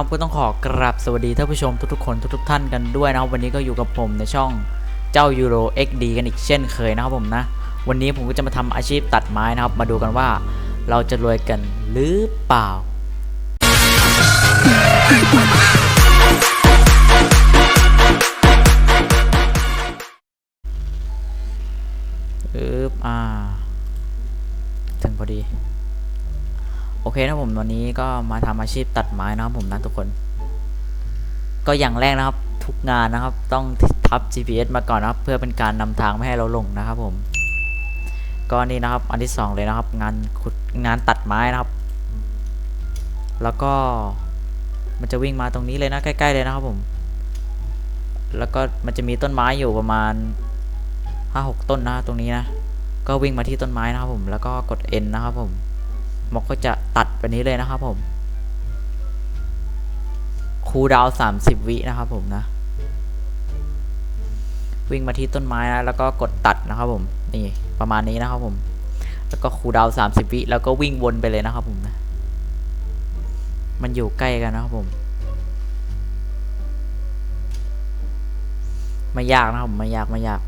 ครับก็ต้องขอกราบสวัสดีท่านผู้ชมทุกๆคนทุกๆท่านกันด้วยนะครับวันนี้ก็อยู่กับผมในช่องเจ้ายูโร XD กันอีกเช่นเคยนะครับผมนะ วันนี้ผมก็จะมาทำอาชีพตัดไม้นะครับ มาดูกันว่าเราจะรวยกันหรือเปล่าอึบอ่า ถึงพอดี โอเคนะผมวันนี้ก็มาทำอาชีพตัดไม้นะครับผมนะทุกคน ก็อย่างแรกนะครับทุกงานนะครับ ต้องทับ GPS มาก่อนนะครับ เพื่อเป็นการนำทางไม่ให้เราหลงนะครับผมก็นี่นะครับ อันที่สองเลยนะครับ งานขุดงานตัดไม้นะครับ แล้วก็มันจะวิ่งมาตรงนี้เลยนะใกล้ๆเลยนะครับผม แล้วก็มันจะมีต้นไม้อยู่ประมาณห้าหกต้นนะตรงนี้นะก็วิ่งมาที่ต้นไม้นะครับผมแล้วก็กด N นะครับผม มันก็จะตัดไปนี้เลยนะครับผมคูดาวน์30วินะครับผมนะ วิ่งมาที่ต้นไม้นะแล้วก็กดตัดนะครับผมนี่ประมาณนี้นะครับผม แล้วก็คูดาวน์30วิแล้วก็วิ่งวนไปเลยนะครับผมนะมันอยู่ใกล้กันนะครับผมไม่ยากนะครับผมไม่ยากไม่ยาก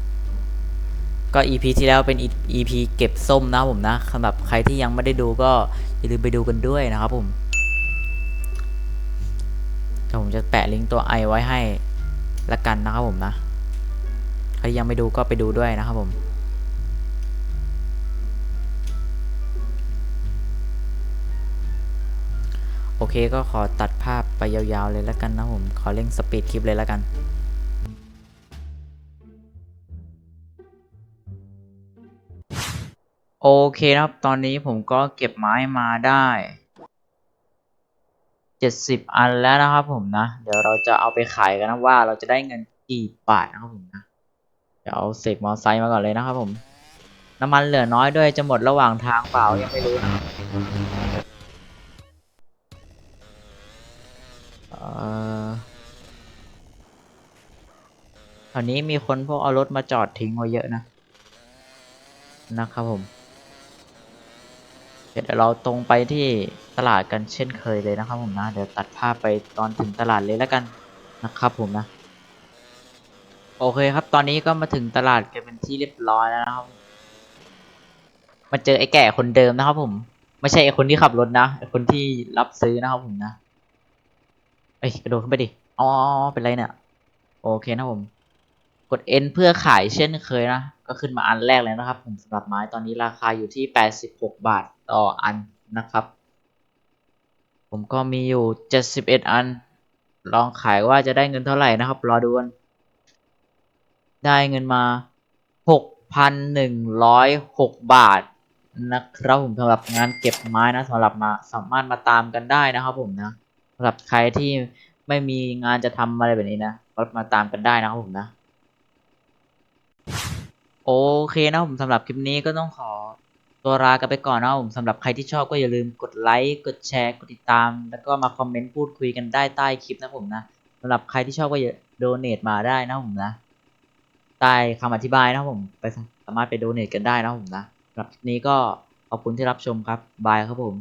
ก็ EP ที่แล้วเป็น EP เก็บส้มนะผมนะสำหรับใครที่ยังไม่ได้ดูก็อย่าลืมไปดูกันด้วยนะครับผมเดี๋ยวผมจะแปะลิงก์ตัว i ไว้ให้ละกันนะครับผมนะ ใครยังไม่ดูก็ไปดูด้วยนะครับผมโอเคก็ขอตัดภาพไปยาวๆเลยละกันนะผม ขอเร่งสปีดคลิปเลยละกัน โอเคนะครับ ตอนนี้ผมก็เก็บไม้มาได้เจ็ดสิบอันแล้วนะครับผมนะ เดี๋ยวเราจะเอาไปขายกันนะว่าเราจะได้เงินกี่บาทนะครับผมนะ เดี๋ยวเอาเสกมอไซค์มาก่อนเลยนะครับผม น้ำมันเหลือน้อยด้วยจะหมดระหว่างทางเปล่ายังไม่รู้นะครับเอ่อแถวนี้มีคนพวกเอารถมาจอดทิ้งไว้เยอะนะ นะครับผม เดี๋ยวเราตรงไปที่ตลาดกันเช่นเคยเลยนะครับผมนะ เดี๋ยวตัดภาพไปตอนถึงตลาดเลยแล้วกันนะครับผมนะ โอเคครับ ตอนนี้ก็มาถึงตลาดกันเป็นที่เรียบร้อยแล้วนะครับ มาเจอไอ้แก่คนเดิมนะครับผม ไม่ใช่ไอ้คนที่ขับรถนะ ไอ้คนที่รับซื้อนะครับผมนะ เอ้ยกระโดดขึ้นไปดิ อ๋อเป็นไรเนี่ย โอเคนะผม กด N เพื่อขายเช่นเคยนะ ก็ขึ้นมาอันแรกเลยนะครับ ผมสำหรับไม้ตอนนี้ราคาอยู่ที่ 86 บาทต่ออันนะครับ ผมก็มีอยู่ 71 อัน ลองขายว่าจะได้เงินเท่าไหร่นะครับ รอดูกันได้เงินมา 6,106 บาทนะครับผมสำหรับงานเก็บไม้นะสำหรับมาสามารถมาตามกันได้นะครับผมนะสำหรับใครที่ไม่มีงานจะทำอะไรแบบนี้นะก็มาตามกันได้นะครับผมนะ โอเคนะผมสำหรับคลิปนี้ก็ต้องขอตัวลากันไปก่อนนะผมสำหรับใครที่ชอบก็อย่าลืมกดไลค์กดแชร์กดติดตาม แล้วก็มาคอมเมนต์พูดคุยกันได้ใต้คลิปนะผมนะสำหรับใครที่ชอบก็อย่าโดเนทมาได้นะผมนะใต้คำอธิบายนะผมไปสามารถไปโดเนทกันได้นะผมนะสำหรับคลิปนี้ก็ขอบคุณที่รับชมครับบายครับผม